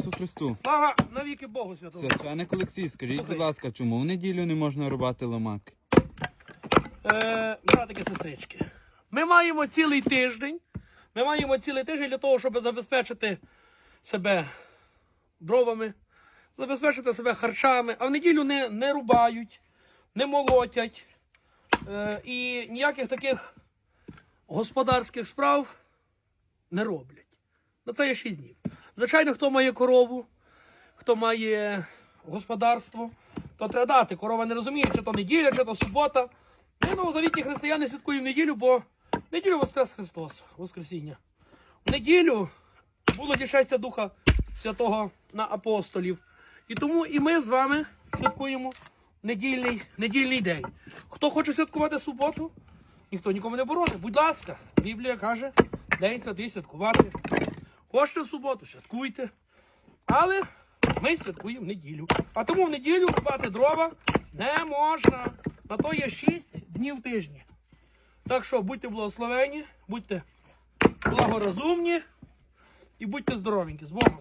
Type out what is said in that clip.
Ісусу Христу. Слава навіки Богу святому. Священник Олексій, скажіть, будь ласка, чому в неділю не можна рубати ломаки? Е, братики, сестрички. Ми маємо цілий тиждень. Ми маємо цілий тиждень для того, щоб забезпечити себе дровами, забезпечити себе харчами, а в неділю не, не рубають, не молотять. Е, і ніяких таких господарських справ не роблять. На це є 6 днів. Звичайно, хто має корову, хто має господарство, то треба дати. Корова не розуміє, чи то неділя, чи то субота. Ну, новозавітні християни святкують в неділю, бо неділю Воскрес Христос, Воскресіння. В неділю було дішестя Духа Святого на апостолів. І тому і ми з вами святкуємо недільний, недільний день. Хто хоче святкувати суботу, ніхто нікому не боронить. Будь ласка, Біблія каже, день святий святкувати. Хочете в суботу, святкуйте. Але ми святкуємо неділю. А тому в неділю рубати дрова не можна. На то є 6 днів тижні. Так що будьте благословені, будьте благорозумні і будьте здоровенькі. З Богом.